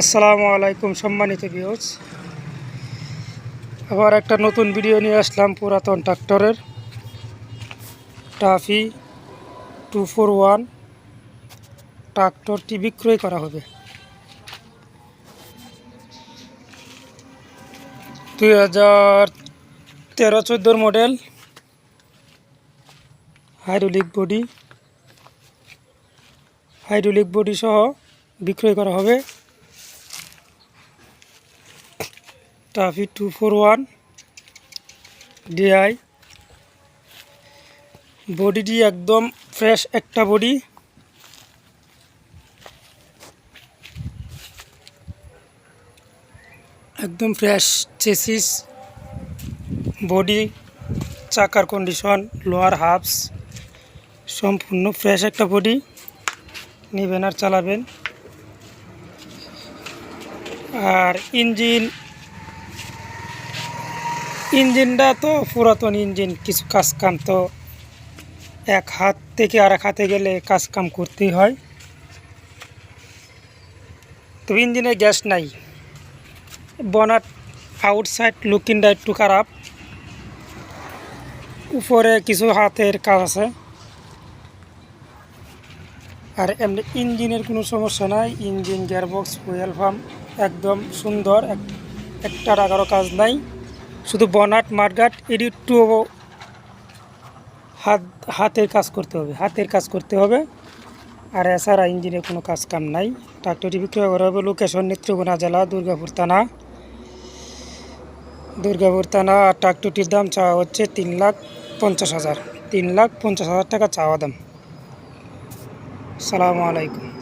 আসসালামু আলাইকুম সম্মানিত ভিউজ আবার একটা নতুন ভিডিও নিয়ে আসলাম পুরাতন ট্রাক্টরের। টাফি টু ফোর ওয়ান ট্রাক্টরটি বিক্রয় করা হবে। দুই হাজার তেরো চোদ্দোর model hydraulic body hydraulic body সহ বিক্রয় করা হবে। TAFE two four one DI বডিটি একদম ফ্রেশ একটা বডি একদম ফ্রেশ চেসিস বডি চাকার কন্ডিশন লোয়ার হাফস সম্পূর্ণ ফ্রেশ একটা বডি নেবেন আর চালাবেন। আর ইঞ্জিন ইঞ্জিনটা তো পুরাতন ইঞ্জিন, কিছু কাজ কাম তো এক হাত থেকে আর এক হাতে গেলে কাজ কাম করতেই হয়। তো ইঞ্জিনে গ্যাস নাই। বনাট আউটসাইড লুকিংটা একটু খারাপ। উপরে কিছু হাতের কাজ আছে। আর এমনি ইঞ্জিনের কোনো সমস্যা নাই। ইঞ্জিন গিয়ারবক্স, ফুয়েল পাম্প একদম সুন্দর। এক- একটা টাকারও কাজ নাই। শুধু বনাট, মাঠঘাট এটি একটু হাত, হাতের কাজ করতে হবে, হাতের কাজ করতে হবে। আর এছাড়া ইঞ্জিনের কোনো কাজ কাম নাই। ট্রাক্টরটি বিক্রয় করা হবে লোকেশন নেত্রকোনা জেলা, দুর্গাপুর থানা। দুর্গাপুর থানা, আর ট্রাক্টরটির দাম চাওয়া হচ্ছে তিন লাখ পঞ্চাশ হাজার। তিন লাখ পঞ্চাশ হাজার টাকা চাওয়া দাম। সালামু আলাইকুম।